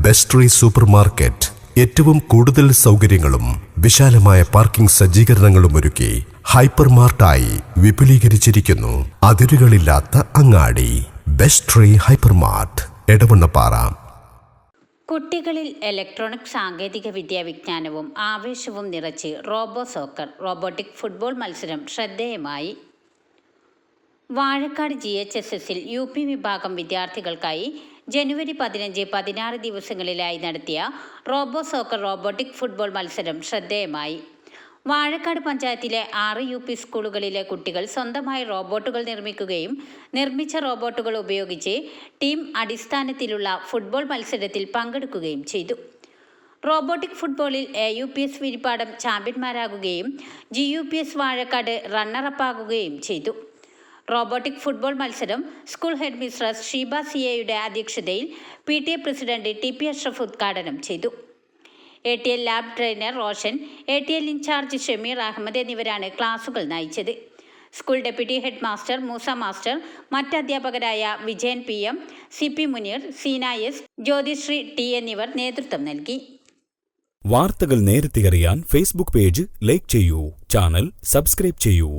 ബെസ്ട്രി super market ഏറ്റവും കൂടുതൽ സൗകര്യങ്ങളും വിശാലമായ പാർക്കിംഗ് സജ്ജീകരണങ്ങളും ഒരുക്കി ഹൈപ്പർ മാർട്ടായി വിപുലീകരിച്ചിരിക്കുന്നു. അതിരുകളില്ലാത്ത അങ്ങാടി. ബെസ്ട്രി ഹൈപ്പർ മാർട്ട് എടവണ്ണപ്പാറ. കുട്ടികളിൽ ഇലക്ട്രോണിക് സാങ്കേതിക വിദ്യ വിജ്ഞാനവും ആവേശവും നിറച്ച് റോബോ സോക്കർ റോബോട്ടിക് ഫുട്ബോൾ മത്സരം ശ്രദ്ധേയമായി. വാഴക്കാട് ജി എച്ച് എസ് എസിൽ യു പി വിഭാഗം വിദ്യാർത്ഥികൾക്കായി ജനുവരി പതിനഞ്ച് പതിനാറ് ദിവസങ്ങളിലായി നടത്തിയ റോബോ സോക്കർ റോബോട്ടിക് ഫുട്ബോൾ മത്സരം ശ്രദ്ധേയമായി. വാഴക്കാട് പഞ്ചായത്തിലെ ആറ് യു പി സ്കൂളുകളിലെ കുട്ടികൾ സ്വന്തമായി റോബോട്ടുകൾ നിർമ്മിക്കുകയും നിർമ്മിച്ച റോബോട്ടുകൾ ഉപയോഗിച്ച് ടീം അടിസ്ഥാനത്തിലുള്ള ഫുട്ബോൾ മത്സരത്തിൽ പങ്കെടുക്കുകയും ചെയ്തു. റോബോട്ടിക് ഫുട്ബോളിൽ A U P S Virippadam ചാമ്പ്യന്മാരാകുകയും G U P S Vazhakkad റണ്ണറപ്പാകുകയും ചെയ്തു. റോബോട്ടിക് ഫുട്ബോൾ മത്സരം സ്കൂൾ ഹെഡ് മിസ്ട്രസ് ഷീബ സിയയുടെ അധ്യക്ഷതയിൽ P T A president T P Ashraf ഉദ്ഘാടനം ചെയ്തു. A T L lab trainer Roshan A T L incharge Shameer Ahammed എന്നിവരാണ് ക്ലാസുകൾ നയിച്ചത്. School deputy head master Moosa master മറ്റ് അധ്യാപകരായ Vijayan P M C P Muneer Seena S Jyothisree T എന്നിവർ നേതൃത്വം നൽകി. വാർത്തകൾ നേരത്തെ അറിയാൻ ഫേസ്ബുക്ക് പേജ് ലൈക്ക് ചെയ്യൂ ചാനൽ സബ്സ്ക്രൈബ് ചെയ്യൂ.